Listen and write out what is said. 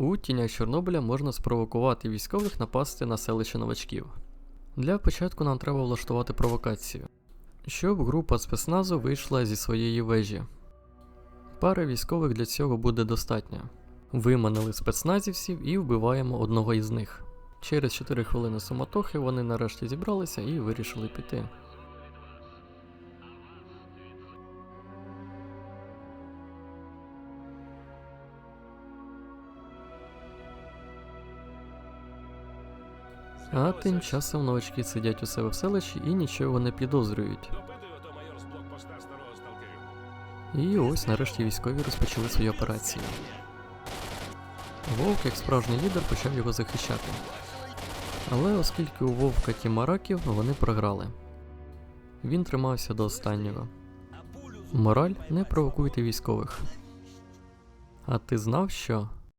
У тінях Чорнобиля можна спровокувати військових напасти на селище новачків. Для початку нам треба влаштувати провокацію, щоб група спецназу вийшла зі своєї вежі. Пари військових для цього буде достатньо. Виманили спецназівців і вбиваємо одного із них. Через 4 хвилини суматохи вони нарешті зібралися і вирішили піти. А тим часом новачки сидять у себе в селищі і нічого не підозрюють. І ось нарешті військові розпочали свою операцію. Вовк, як справжній лідер, почав його захищати. Але оскільки у Вовка тіма раків, вони програли. Він тримався до останнього. Мораль не провокуйте військових. А ти знав, що